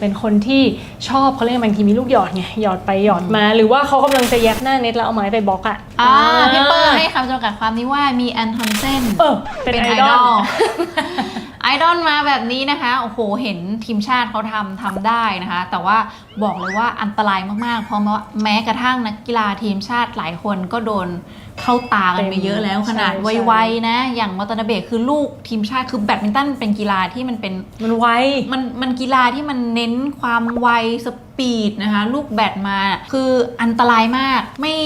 เป็นคนที่ชอบเขาเรียกบางทีมีลูกหยอดไงหยอดไปหยอดมา หรือว่าเขากำลังจะแยบหน้าเน็ตแล้วเอาไม้ไปบล็อกอะอ่าพี่เปอร์ให้คำจำกัดความนี้ว่ามีแอนทอนเซนเออเป็นไอดอลไอดอลมาแบบนี้นะคะโอ้โหเห็นทีมชาติเขาทำทำได้นะคะ แต่ว่าบอกเลยว่าอันตรายมากๆ เพราะว่าแม้กระทั่งนักกีฬาทีมชาติหลายคนก็โดน เข้าตากันไปเยอะแล้วขนาดใช่ใช่วัยๆนะ อย่างวัตนาเบะคือลูกทีมชาติคือแบดมินตันเป็นกีฬาที่มันเป็น มันไว มันมันกีฬาที่มันเน้นความไวสปีดนะคะลูกแบดมา คืออันตรายมากไม่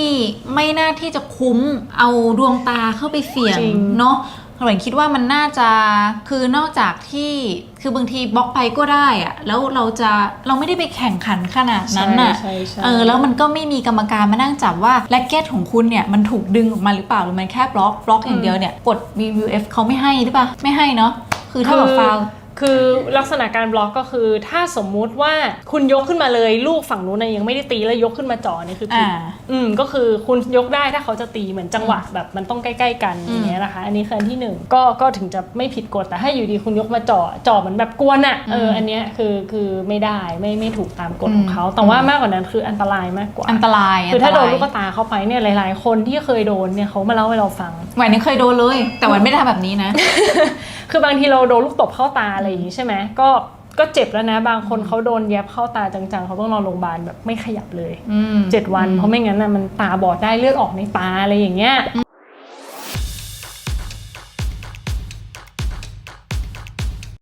ไม่น่าที่จะคุ้มเอาดวงตาเข้าไปเสี่ยงจริง เนาะ หลังคิดว่ามันน่าจะคือนอกจากที่คือบางทีบล็อกไปก็ได้อะแล้วเราจะเราไม่ได้ไปแข่งขันขนาดนั้นน่ะใช่ใช่เออแล้วมันก็ไม่มีกรรมการมานั่งจับว่าแร็กเก็ตของคุณเนี่ยมันถูกดึงออกมาหรือเปล่าหรือมันแค่บล็อกบล็อกอย่างเดียวเนี่ยกด BUF เขาไม่ให้หรือเปล่าไม่ให้เนาะคือเท่ากับฟาวล์ คือลักษณะการบล็อกก็คือ ถ้าสมมุติว่าคุณยกขึ้นมาเลยลูกฝั่งนู้นนะยังไม่ได้ตีแล้วยกขึ้นมาจ่อเนี่ยคือผิดอ่า อืมก็คือคุณยกได้ถ้าเขาจะตีเหมือนจังหวะแบบมันต้องใกล้ ๆ กันอืมอย่างเงี้ยนะคะ อันนี้คืออันที่หนึ่งก็ก็ถึงจะไม่ผิดกฎแต่ถ้าอยู่ดีคุณยกมาจ่อจ่อเหมือนแบบกวนอะ่ะเอออันเนี้ยคือคือไม่ได้ไม่ไม่ถูกตามกฎของเขาแต่ว่ามากกว่านั้นคืออันตรายมากกว่า อันตรายคือถ้าโดนตรยลูกตาเข้าไปเนี่ยหลาย ๆ คนที่เคยโดนเนี่ยเขามาเล่าให้เราฟังหวายนี่เคยโดนเลย แต่หวายไม่ได้ทำแบบนี้นะ คือบางทีเราโดนลูกตบเข้าตาอะไรอย่างนี้ใช่ไหมก็ก็เจ็บแล้วนะ บางคนเขาโดนแยบเข้าตาจังๆเขาต้องนอนโรงพยาบาลแบบไม่ขยับเลยอืมเจ็ดวัน เพราะไม่งั้นนะมันตาบอดได้เลือดออกในตาอะไรอย่างเงี้ย